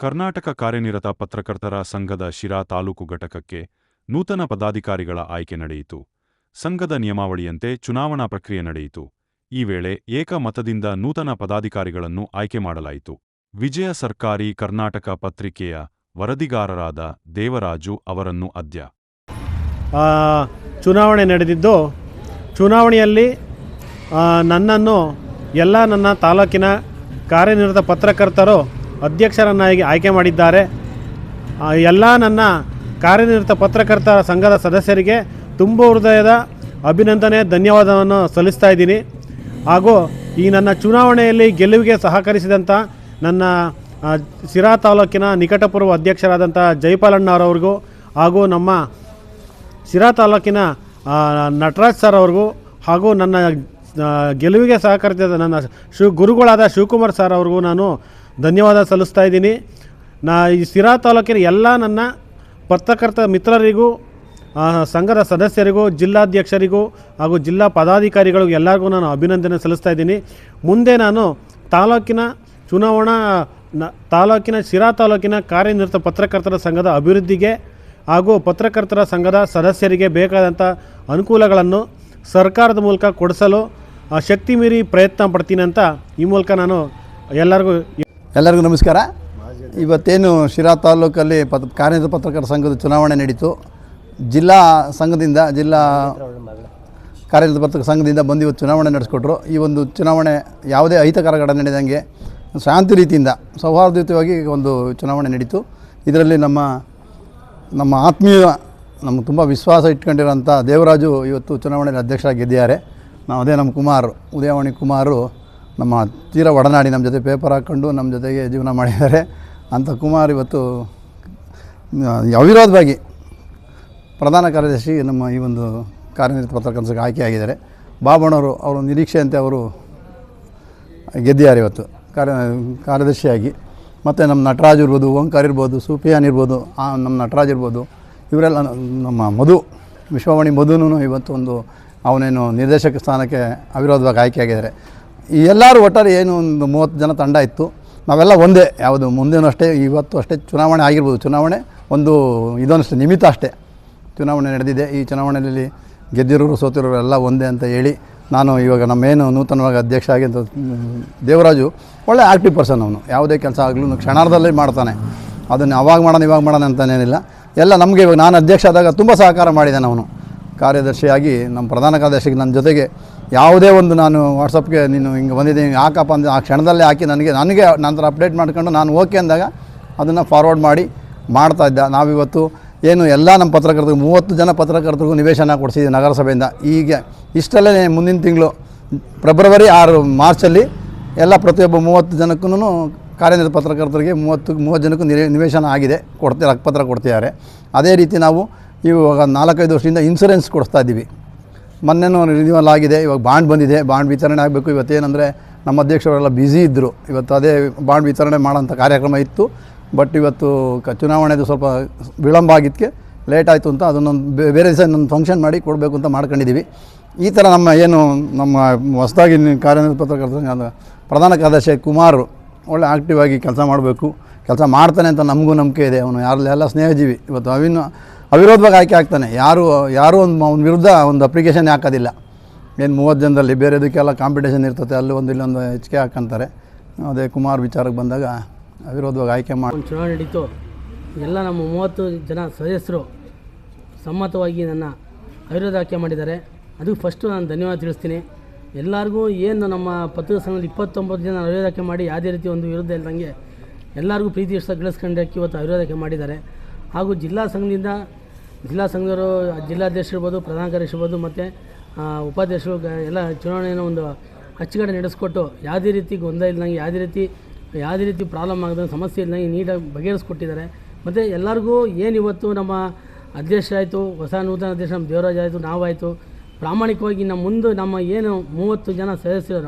ಕರ್ನಾಟಕ ಕಾರ್ಯನಿರತ ಪತ್ರಕರ್ತರ ಸಂಘದ ಶಿರಾ ತಾಲೂಕು ಘಟಕಕ್ಕೆ ನೂತನ ಪದಾಧಿಕಾರಿಗಳ ಆಯ್ಕೆ ನಡೆಯಿತು. ಸಂಘದ ನಿಯಮಾವಳಿಯಂತೆ ಚುನಾವಣಾ ಪ್ರಕ್ರಿಯೆ ನಡೆಯಿತು. ಈ ವೇಳೆ ಏಕಮತದಿಂದ ನೂತನ ಪದಾಧಿಕಾರಿಗಳನ್ನು ಆಯ್ಕೆ ಮಾಡಲಾಯಿತು. ವಿಜಯ ಸರ್ಕಾರಿ ಕರ್ನಾಟಕ ಪತ್ರಿಕೆಯ ವರದಿಗಾರರಾದ ದೇವರಾಜು ಅವರನ್ನು ಅಧ್ಯ ಆ, ಚುನಾವಣೆ ನಡೆದಿದ್ದು ಚುನಾವಣೆಯಲ್ಲಿ ನನ್ನನ್ನು ಎಲ್ಲ ನನ್ನ ತಾಲೂಕಿನ ಕಾರ್ಯನಿರತ ಪತ್ರಕರ್ತರು ಅಧ್ಯಕ್ಷರನ್ನಾಗಿ ಆಯ್ಕೆ ಮಾಡಿದ್ದಾರೆ. ಎಲ್ಲ ನನ್ನ ಕಾರ್ಯನಿರತ ಪತ್ರಕರ್ತರ ಸಂಘದ ಸದಸ್ಯರಿಗೆ ತುಂಬ ಹೃದಯದ ಅಭಿನಂದನೆ, ಧನ್ಯವಾದವನ್ನು ಸಲ್ಲಿಸ್ತಾ ಇದ್ದೀನಿ. ಹಾಗೂ ಈ ನನ್ನ ಚುನಾವಣೆಯಲ್ಲಿ ಗೆಲುವಿಗೆ ಸಹಕರಿಸಿದಂಥ ನನ್ನ ಸಿರಾ ತಾಲೂಕಿನ ನಿಕಟಪೂರ್ವ ಅಧ್ಯಕ್ಷರಾದಂಥ ಜೈಪಾಲಣ್ಣವರವ್ರಿಗೂ ಹಾಗೂ ನಮ್ಮ ಸಿರಾ ತಾಲೂಕಿನ ನಟರಾಜ್ ಸರ್ ಅವ್ರಿಗೂ ಹಾಗೂ ನನ್ನ ಗೆಲುವಿಗೆ ಸಹಕರಿಸಿದ ನನ್ನ ಶಿವ ಗುರುಗಳಾದ ಶಿವಕುಮಾರ್ ಸರ್ ಅವ್ರಿಗೂ ನಾನು ಧನ್ಯವಾದ ಸಲ್ಲಿಸ್ತಾ ಇದ್ದೀನಿ. ನಾ ಈ ಸಿರಾ ತಾಲೂಕಿನ ಎಲ್ಲ ನನ್ನ ಪತ್ರಕರ್ತ ಮಿತ್ರರಿಗೂ ಸಂಘದ ಸದಸ್ಯರಿಗೂ, ಜಿಲ್ಲಾಧ್ಯಕ್ಷರಿಗೂ ಹಾಗೂ ಜಿಲ್ಲಾ ಪದಾಧಿಕಾರಿಗಳಿಗೂ ಎಲ್ಲರಿಗೂ ನಾನು ಅಭಿನಂದನೆ ಸಲ್ಲಿಸ್ತಾ ಇದ್ದೀನಿ. ಮುಂದೆ ನಾನು ತಾಲೂಕಿನ ಚುನಾವಣಾ, ನ- ತಾಲೂಕಿನ ಶಿರಾ ತಾಲೂಕಿನ ಕಾರ್ಯನಿರತ ಪತ್ರಕರ್ತರ ಸಂಘದ ಅಭಿವೃದ್ಧಿಗೆ ಹಾಗೂ ಪತ್ರಕರ್ತರ ಸಂಘದ ಸದಸ್ಯರಿಗೆ ಬೇಕಾದಂಥ ಅನುಕೂಲಗಳನ್ನು ಸರ್ಕಾರದ ಮೂಲಕ ಕೊಡಿಸಲು ಶಕ್ತಿ ಮೀರಿ ಪ್ರಯತ್ನ ಪಡ್ತೀನಿ ಅಂತ ಈ ಮೂಲಕ ನಾನು ಎಲ್ಲರಿಗೂ ಎಲ್ಲರಿಗೂ ನಮಸ್ಕಾರ. ಇವತ್ತೇನು ಶಿರಾ ತಾಲೂಕಲ್ಲಿ ಪತ್ ಕಾರ್ಯನಿರತ ಪತ್ರಕರ್ತರ ಸಂಘದ ಚುನಾವಣೆ ನಡೀತು. ಜಿಲ್ಲಾ ಸಂಘದಿಂದ, ಜಿಲ್ಲಾ ಕಾರ್ಯನಿರತ ಪತ್ರಕ ಸಂಘದಿಂದ ಬಂದು ಇವತ್ತು ಚುನಾವಣೆ ನಡೆಸ್ಕೊಟ್ರು. ಈ ಒಂದು ಚುನಾವಣೆ ಯಾವುದೇ ಅಹಿತಕರ ಘಟನೆ ನಡೆದಂಗೆ ಶಾಂತಿ ರೀತಿಯಿಂದ, ಸೌಹಾರ್ದಯುತವಾಗಿ ಒಂದು ಚುನಾವಣೆ ನಡೀತು. ಇದರಲ್ಲಿ ನಮ್ಮ ನಮ್ಮ ಆತ್ಮೀಯ ನಮ್ಮ ತುಂಬ ವಿಶ್ವಾಸ ಇಟ್ಕೊಂಡಿರೋಂಥ ದೇವರಾಜು ಇವತ್ತು ಚುನಾವಣೆಯಲ್ಲಿ ಅಧ್ಯಕ್ಷರಾಗಿದ್ದಾರೆ. ನಾವು ಅದೇ ನಮ್ಮ ಕುಮಾರ್, ಉದಯವಾಣಿ ಕುಮಾರು ನಮ್ಮ ತೀರ ಒಡನಾಡಿ ನಮ್ಮ ಜೊತೆ ಪೇಪರ್ ಹಾಕ್ಕೊಂಡು ನಮ್ಮ ಜೊತೆಗೆ ಜೀವನ ಮಾಡಿದ್ದಾರೆ. ಅಂತ ಕುಮಾರ್ ಇವತ್ತು ಅವಿರೋಧವಾಗಿ ಪ್ರಧಾನ ಕಾರ್ಯದರ್ಶಿ ನಮ್ಮ ಈ ಒಂದು ಕಾರ್ಯನಿರತ ಪತ್ರಕರ್ತಕ್ಕೆ ಆಯ್ಕೆಯಾಗಿದ್ದಾರೆ. ಬಾಬಣ್ಣವರು ಅವರು ನಿರೀಕ್ಷೆಯಂತೆ ಅವರು ಗೆದ್ದಿದ್ದಾರೆ ಇವತ್ತು. ಕಾರ್ಯ, ಕಾರ್ಯದರ್ಶಿಯಾಗಿ. ಮತ್ತು ನಮ್ಮ ನಟರಾಜ್ ಇರ್ಬೋದು, ಓಂಕಾರ್ ಇರ್ಬೋದು ಸೂಫಿಯಾನ್ ಇರ್ಬೋದು ನಮ್ಮ ನಟರಾಜ್ ಇರ್ಬೋದು, ಇವರೆಲ್ಲ ನಮ್ಮ ಮಧು, ವಿಶ್ವವಾಣಿ ಮಧುನೂ ಇವತ್ತು ಒಂದು ಅವನೇನು ನಿರ್ದೇಶಕ ಸ್ಥಾನಕ್ಕೆ ಅವಿರೋಧವಾಗಿ ಆಯ್ಕೆಯಾಗಿದ್ದಾರೆ. ಎಲ್ಲರೂ ಒಟ್ಟಾರೆ ಏನು ಒಂದು ಮೂವತ್ತು ಜನ ತಂಡ ಇತ್ತು. ನಾವೆಲ್ಲ ಒಂದೇ, ಯಾವುದು ಮುಂದೇನೂ ಅಷ್ಟೇ, ಇವತ್ತು ಅಷ್ಟೇ ಚುನಾವಣೆ ಆಗಿರ್ಬೋದು. ಚುನಾವಣೆ ಒಂದು ಇದೊಂದಷ್ಟು ನಿಮಿತ್ತ ಅಷ್ಟೇ. ಚುನಾವಣೆ ನಡೆದಿದೆ. ಈ ಚುನಾವಣೆಯಲ್ಲಿ ಗೆದ್ದಿರೋರು, ಸೋತಿರೋರು ಎಲ್ಲ ಒಂದೇ ಅಂತ ಹೇಳಿ ನಾನು ಇವಾಗ ನಮ್ಮೇನು ನೂತನವಾಗಿ ಅಧ್ಯಕ್ಷ ಆಗಿ ಅಂತ ದೇವರಾಜು ಒಳ್ಳೆ ಆ್ಯಕ್ಟಿವ್ ಪರ್ಸನ್ ಅವನು. ಯಾವುದೇ ಕೆಲಸ ಆಗಲೂ ಕ್ಷಣಾರ್ಧದಲ್ಲಿ ಮಾಡ್ತಾನೆ. ಅದನ್ನು ಅವಾಗ ಮಾಡೋಣ, ಇವಾಗ ಮಾಡೋಣ ಅಂತನೇನಿಲ್ಲ ಎಲ್ಲ ನಮಗೆ ಇವಾಗ ನಾನು ಅಧ್ಯಕ್ಷ ಆದಾಗ ತುಂಬ ಸಹಕಾರ ಮಾಡಿದ್ದಾನೆ ಅವನು. ಕಾರ್ಯದರ್ಶಿಯಾಗಿ ನಮ್ಮ ಪ್ರಧಾನ ಕಾರ್ಯದರ್ಶಿಗೆ ನನ್ನ ಜೊತೆಗೆ ಯಾವುದೇ ಒಂದು ನಾನು ವಾಟ್ಸಪ್ಗೆ ನೀನು ಹಿಂಗೆ ಬಂದಿದ್ದೀನಿ, ಹಿಂಗೆ ಹಾಕಪ್ಪ ಅಂದರೆ ಆ ಕ್ಷಣದಲ್ಲೇ ಹಾಕಿ ನನಗೆ ನನಗೆ ನಂತರ ಅಪ್ಡೇಟ್ ಮಾಡ್ಕೊಂಡು ನಾನು ಓಕೆ ಅಂದಾಗ ಅದನ್ನು ಫಾರ್ವರ್ಡ್ ಮಾಡಿ ಮಾಡ್ತಾ ಇದ್ದ. ನಾವಿವತ್ತು ಏನು ಎಲ್ಲ ನಮ್ಮ ಪತ್ರಕರ್ತರು ಮೂವತ್ತು ಜನ ಪತ್ರಕರ್ತರಿಗೂ ನಿವೇಶನ ಕೊಡಿಸಿದ್ದೀವಿ ನಗರಸಭೆಯಿಂದ. ಈಗ ಇಷ್ಟಲ್ಲೇ ಮುಂದಿನ ತಿಂಗಳು, ಫೆಬ್ರವರಿ ಆರು ಮಾರ್ಚಲ್ಲಿ ಎಲ್ಲ ಪ್ರತಿಯೊಬ್ಬ ಮೂವತ್ತು ಜನಕ್ಕೂ ಕಾರ್ಯನಿರತ ಪತ್ರಕರ್ತರಿಗೆ ಮೂವತ್ತು ಮೂವತ್ತು ಜನಕ್ಕೂ ನಿವೇ ನಿವೇಶನ ಆಗಿದೆ ಕೊಡ್ತೀವಿ ಹಕ್ಕುಪತ್ರ ಕೊಡ್ತಿದ್ದಾರೆ. ಅದೇ ರೀತಿ ನಾವು ಇವಾಗ ನಾಲ್ಕೈದು ವರ್ಷದಿಂದ ಇನ್ಸೂರೆನ್ಸ್ ಕೊಡಿಸ್ತಾ ಇದ್ದೀವಿ. ಮೊನ್ನೆನೂ ರಿನ್ಯೂವಲ್ ಆಗಿದೆ, ಇವಾಗ ಬಾಂಡ್ ಬಂದಿದೆ, ಬಾಂಡ್ ವಿತರಣೆ ಆಗಬೇಕು. ಇವತ್ತೇನಂದರೆ ನಮ್ಮ ಅಧ್ಯಕ್ಷರೆಲ್ಲ ಬ್ಯುಸಿ ಇದ್ದರು ಇವತ್ತು ಅದೇ ಬಾಂಡ್ ವಿತರಣೆ ಮಾಡೋಂಥ ಕಾರ್ಯಕ್ರಮ ಇತ್ತು. ಬಟ್ ಇವತ್ತು ಕ ಚುನಾವಣೆದು ಸ್ವಲ್ಪ ವಿಳಂಬ ಆಗಿದ್ದಕ್ಕೆ ಲೇಟ್ ಆಯಿತು ಅಂತ ಅದನ್ನೊಂದು ಬೇರೆ ದಿವಸ ಇನ್ನೊಂದು ಫಂಕ್ಷನ್ ಮಾಡಿ ಕೊಡಬೇಕು ಅಂತ ಮಾಡ್ಕೊಂಡಿದ್ದೀವಿ ಈ ಥರ ನಮ್ಮ ಏನು ನಮ್ಮ ಹೊಸದಾಗಿ ಕಾರ್ಯನಿರ್ಪತ್ರ ಪ್ರಧಾನ ಕಾರ್ಯದರ್ಶಿ ಕುಮಾರ್ ಒಳ್ಳೆ ಆಕ್ಟಿವ್ ಆಗಿ ಕೆಲಸ ಮಾಡಬೇಕು. ಕೆಲಸ ಮಾಡ್ತಾನೆ ಅಂತ ನಮಗೂ ನಂಬಿಕೆ ಇದೆ. ಅವನು ಯಾರೆಲ್ಲ ಸ್ನೇಹಜೀವಿ. ಇವತ್ತು ಅವಿನ ಅವಿರೋಧವಾಗಿ ಆಯ್ಕೆ ಆಗ್ತಾನೆ. ಯಾರು, ಯಾರೂ ಒಂದು ಅವನ ವಿರುದ್ಧ ಒಂದು ಅಪ್ಲಿಕೇಶನ್ ಹಾಕೋದಿಲ್ಲ. ಏನು ಮೂವತ್ತು ಜನದಲ್ಲಿ ಬೇರೆದಕ್ಕೆಲ್ಲ ಕಾಂಪಿಟೇಷನ್ ಇರ್ತದೆ. ಅಲ್ಲಿ ಒಂದು ಇಲ್ಲೊಂದು ಹೆಚ್ಚಿಗೆ ಹಾಕಂತಾರೆ. ಅದೇ ಕುಮಾರ್ ವಿಚಾರಕ್ಕೆ ಬಂದಾಗ ಅವಿರೋಧವಾಗಿ ಆಯ್ಕೆ ಮಾಡಿ. ಚುನಾವಣೆ ನಡೀತು. ಎಲ್ಲ ನಮ್ಮ ಮೂವತ್ತು ಜನ ಸದಸ್ಯರು ಸಮ್ಮತವಾಗಿ ನನ್ನ ಅವಿರೋಧ ಆಯ್ಕೆ ಮಾಡಿದ್ದಾರೆ. ಅದು ಫಸ್ಟು ನಾನು ಧನ್ಯವಾದ ತಿಳಿಸ್ತೀನಿ. ಎಲ್ಲರಿಗೂ ಏನು ನಮ್ಮ ಪತ್ರಿಕಾ ಸಂಘದಲ್ಲಿ ಇಪ್ಪತ್ತೊಂಬತ್ತು ಜನ ಅವಿರೋಧಕ್ಕೆ ಮಾಡಿ ಯಾವುದೇ ರೀತಿ ಒಂದು ವಿರುದ್ಧ ಇಲ್ಲದಂಗೆ ಎಲ್ಲರಿಗೂ ಪ್ರೀತಿ ಇಷ್ಟ ಗಳಿಸ್ಕೊಂಡಕ್ಕೆ ಇವತ್ತು ಅವಿರೋಧಕ್ಕೆ ಮಾಡಿದ್ದಾರೆ. ಹಾಗೂ ಜಿಲ್ಲಾ ಸಂಘದಿಂದ ಜಿಲ್ಲಾ ಸಂಘದವರು ಜಿಲ್ಲಾಧ್ಯಕ್ಷ ಇರ್ಬೋದು, ಪ್ರಧಾನ ಕಾರ್ಯದರ್ಶಿ ಇರ್ಬೋದು, ಮತ್ತು ಉಪಾಧ್ಯಕ್ಷರು ಎಲ್ಲ ಚುನಾವಣೆಯನ್ನು ಒಂದು ಅಚ್ಚುಕಡೆ ನಡೆಸ್ಕೊಟ್ಟು ಯಾವುದೇ ರೀತಿ ಗೊಂದಲ ಇಲ್ಲದಂಗೆ ಯಾವುದೇ ರೀತಿ ಯಾವುದೇ ರೀತಿ ಪ್ರಾಬ್ಲಮ್ ಆಗದಂಗೆ, ಸಮಸ್ಯೆ ಇಲ್ಲದಂಗೆ ನೀಟಾಗಿ ಬಗೆಹರಿಸ್ಕೊಟ್ಟಿದ್ದಾರೆ. ಮತ್ತು ಎಲ್ಲರಿಗೂ ಏನು ಇವತ್ತು ನಮ್ಮ ಅಧ್ಯಕ್ಷ ಆಯಿತು ಹೊಸ ನೂತನ ಅಧ್ಯಕ್ಷ ನಮ್ಮ ದೇವರಾಜ್ ಆಯಿತು, ನಾವಾಯಿತು ಪ್ರಾಮಾಣಿಕವಾಗಿ ನಮ್ಮ ಮುಂದೆ ನಮ್ಮ ಏನು ಮೂವತ್ತು ಜನ ಸದಸ್ಯರು